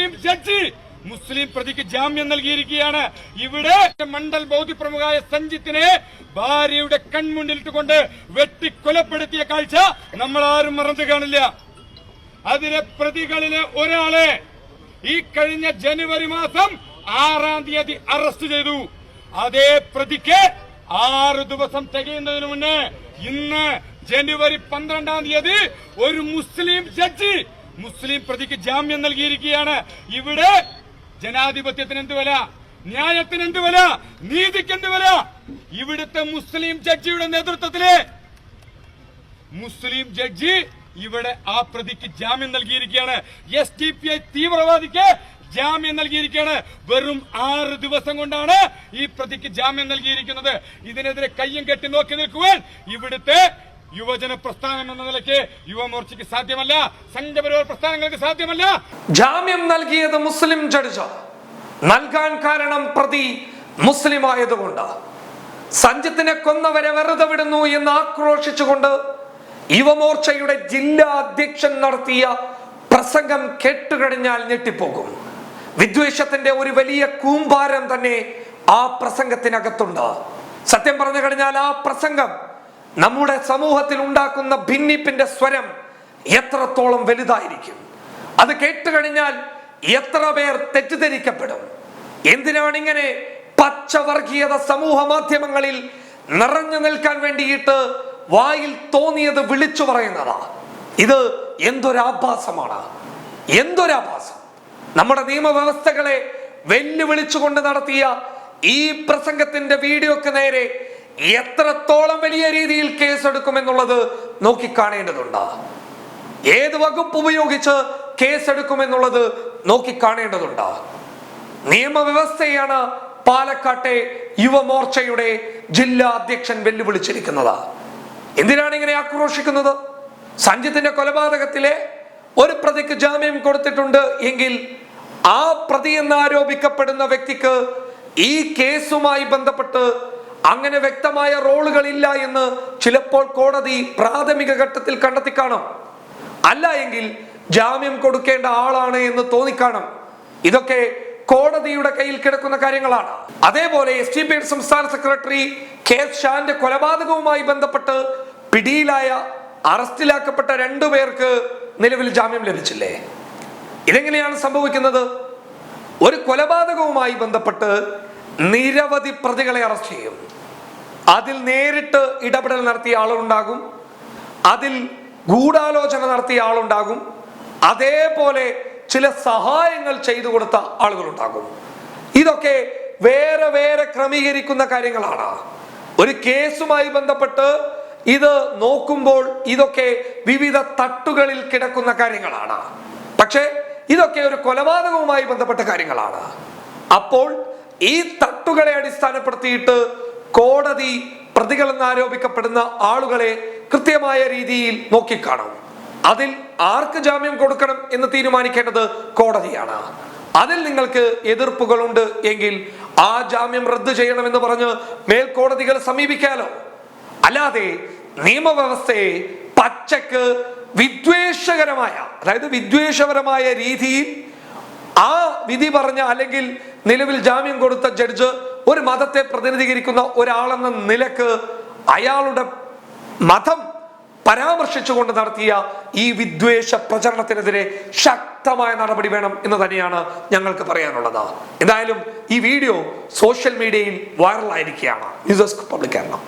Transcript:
മുസ്ലിം judge മുസ്ലിം പ്രതിക്ക് ജാമ്യം നൽകിയിരിക്കുകയാണ്. ഇവിടെ മണ്ഡൽ ബൗദ്ധിപ്രമുഖായ സഞ്ജിത്തിനെ ഭാര്യയുടെ കൺമുന്നിലിട്ടുകൊണ്ട് വെട്ടിക്കൊലപ്പെടുത്തിയ കാഴ്ച നമ്മൾ ആരും മറന്നു കാണില്ല. അതിലെ പ്രതികളിലെ ഒരാളെ ഈ കഴിഞ്ഞ ജനുവരി മാസം ആറാം തീയതി അറസ്റ്റ് ചെയ്തു. അതേ പ്രതിക്ക് ആറ് ദിവസം തികയുന്നതിന് മുന്നേ ഇന്ന് ജനുവരി പന്ത്രണ്ടാം തീയതി ഒരു മുസ്ലിം ജഡ്ജി മുസ്ലിം പ്രതിക്ക് ജാമ്യം നൽകിയിരിക്കുകയാണ്. ഇവിടെ ജനാധിപത്യത്തിന് എന്ത് വില? ന്യായത്തിന് എന്ത് വില? നീതിക്ക് എന്ത് വില? ഇവിടുത്തെ മുസ്ലിം ജഡ്ജിയുടെ നേതൃത്വത്തിൽ മുസ്ലിം ജഡ്ജി ഇവിടെ ആ പ്രതിക്ക് ജാമ്യം നൽകിയിരിക്കുകയാണ്. എസ് ഡി പി ഐ തീവ്രവാദിക്ക് ജാമ്യം നൽകിയിരിക്കുകയാണ്. വെറും ആറ് ദിവസം കൊണ്ടാണ് ഈ പ്രതിക്ക് ജാമ്യം നൽകിയിരിക്കുന്നത്. ഇതിനെതിരെ കയ്യും കെട്ടി നോക്കി നിൽക്കുവാൻ ഇവിടുത്തെ യുവജന പ്രസ്ഥാനം എന്ന നിലയ്ക്ക് യുവമോർച്ചയ്ക്ക് സാധ്യമല്ല. സംഘപരിവാർ പ്രസ്ഥാനങ്ങൾക്ക് സാധ്യമല്ല. ജാമ്യം നൽകിയത് മുസ്ലിം ജഡ്ജ. നൽകാൻ കാരണം പ്രതി മുസ്ലിം ആയതുകൊണ്ട് സഞ്ജിത്തിനെ കൊന്നവരെ വെറുതെ വിടുന്നു എന്ന് ആക്രോശിച്ചുകൊണ്ട് യുവമോർച്ചയുടെ ജില്ലാ അധ്യക്ഷൻ നടത്തിയ പ്രസംഗം കേട്ടുകഴിഞ്ഞാൽ ഞെട്ടിപ്പോകും. വിദ്വേഷത്തിന്റെ ഒരു വലിയ കൂമ്പാരം തന്നെ ആ പ്രസംഗത്തിനകത്തുണ്ട്. സത്യം പറഞ്ഞു കഴിഞ്ഞാൽ ആ പ്രസംഗം നമ്മുടെ സമൂഹത്തിൽ ഉണ്ടാക്കുന്ന ഭിന്നിപ്പിന്റെ സ്വരം എത്രത്തോളം വലുതായിരിക്കും? അത് കേട്ടുകഴിഞ്ഞാൽ എത്ര പേർ തെറ്റിദ്ധരിക്കപ്പെടും? എന്തിനാണ് ഇങ്ങനെ പച്ചവർഗീയത സമൂഹ മാധ്യമങ്ങളിൽ നിറഞ്ഞു നിൽക്കാൻ വേണ്ടിയിട്ട് വായിൽ തോന്നിയത് വിളിച്ചു പറയുന്നതാ? ഇത് എന്തൊരാഭാസമാണ്? എന്തൊരാഭാസം? നമ്മുടെ നിയമവ്യവസ്ഥകളെ വെല്ലുവിളിച്ചുകൊണ്ട് നടത്തിയ ഈ പ്രസംഗത്തിന്റെ വീഡിയോക്ക് നേരെ എത്രത്തോളം വലിയ രീതിയിൽ കേസെടുക്കുമെന്നുള്ളത് നോക്കിക്കാണേണ്ടതുണ്ട്. ഏത് വകുപ്പ് ഉപയോഗിച്ച് കേസെടുക്കുമെന്നുള്ളത് നോക്കിക്കാണേണ്ടതുണ്ട്. നിയമവ്യവസ്ഥയാണ് പാലക്കാട്ടെ യുവമോർച്ചയുടെ ജില്ലാ അധ്യക്ഷൻ വെല്ലുവിളിച്ചിരിക്കുന്നത്. എന്തിനാണ് ഇങ്ങനെ ആക്രോശിക്കുന്നത്? സഞ്ജിത്തിന്റെ കൊലപാതകത്തിലെ ഒരു പ്രതിക്ക് ജാമ്യം കൊടുത്തിട്ടുണ്ട് എങ്കിൽ ആ പ്രതി എന്ന് ആരോപിക്കപ്പെടുന്ന വ്യക്തിക്ക് ഈ കേസുമായി ബന്ധപ്പെട്ട് അങ്ങനെ വ്യക്തമായ റോളുകളില്ല എന്ന് ചിലപ്പോൾ കോടതി പ്രാഥമിക ഘട്ടത്തിൽ കണ്ടെത്തി കാണാം. അല്ല എങ്കിൽ ജാമ്യം കൊടുക്കേണ്ട ആളാണ് എന്ന് തോന്നിക്കാണാം. ഇതൊക്കെ കോടതിയുടെ കയ്യിൽ കിടക്കുന്ന കാര്യങ്ങളാണ്. അതേപോലെ എസ് ടി പി സംസ്ഥാന സെക്രട്ടറി കെ എസ് ഷാന്റെ കൊലപാതകവുമായി ബന്ധപ്പെട്ട് പിടിയിലായ അറസ്റ്റിലാക്കപ്പെട്ട രണ്ടു പേർക്ക് നിലവിൽ ജാമ്യം ലഭിച്ചില്ലേ? ഇതെങ്ങനെയാണ് സംഭവിക്കുന്നത്? ഒരു കൊലപാതകവുമായി ബന്ധപ്പെട്ട് നിരവധി പ്രതികളെ അറസ്റ്റ് ചെയ്യും. അതിൽ നേരിട്ട് ഇടപെടൽ നടത്തിയ ആളുണ്ടാകും. അതിൽ ഗൂഢാലോചന നടത്തിയ ആളുണ്ടാകും. അതേപോലെ ചില സഹായങ്ങൾ ചെയ്തു കൊടുത്ത ആളുകളുണ്ടാകും. ഇതൊക്കെ വേറെ വേറെ ക്രമീകരിക്കുന്ന കാര്യങ്ങളാണ്. ഒരു കേസുമായി ബന്ധപ്പെട്ട് ഇത് നോക്കുമ്പോൾ ഇതൊക്കെ വിവിധ തട്ടുകളിൽ കിടക്കുന്ന കാര്യങ്ങളാണ്. പക്ഷേ ഇതൊക്കെ ഒരു കൊലപാതകവുമായി ബന്ധപ്പെട്ട കാര്യങ്ങളാണ്. അപ്പോൾ ഈ തട്ടുകളെ അടിസ്ഥാനപ്പെടുത്തിയിട്ട് കോടതി പ്രതികളെന്ന് ആരോപിക്കപ്പെടുന്ന ആളുകളെ കൃത്യമായ രീതിയിൽ നോക്കിക്കാണും. അതിൽ ആർക്ക് ജാമ്യം കൊടുക്കണം എന്ന് തീരുമാനിക്കേണ്ടത് കോടതിയാണ്. അതിൽ നിങ്ങൾക്ക് എതിർപ്പുകളുണ്ട് എങ്കിൽ ആ ജാമ്യം റദ്ദു ചെയ്യണമെന്ന് പറഞ്ഞ് മേൽക്കോടതികൾ സമീപിക്കാലോ? അല്ലാതെ നിയമവ്യവസ്ഥയെ പച്ചക്ക് വിദ്വേഷകരമായ അതായത് വിദ്വേഷപരമായ രീതിയിൽ ആ വിധി പറഞ്ഞ അല്ലെങ്കിൽ നിലവിൽ ജാമ്യം കൊടുത്ത ജഡ്ജ് ഒരു മതത്തെ പ്രതിനിധീകരിക്കുന്ന ഒരാളെന്ന നിലയ്ക്ക് അയാളുടെ മതം പരാമർശിച്ചുകൊണ്ട് നടത്തിയ ഈ വിദ്വേഷ പ്രചരണത്തിനെതിരെ ശക്തമായ നടപടി വേണം എന്ന് തന്നെയാണ് ഞങ്ങൾക്ക് പറയാനുള്ളത്. എന്തായാലും ഈ വീഡിയോ സോഷ്യൽ മീഡിയയിൽ വൈറലായിരിക്കുകയാണ്. News desk public Keralam.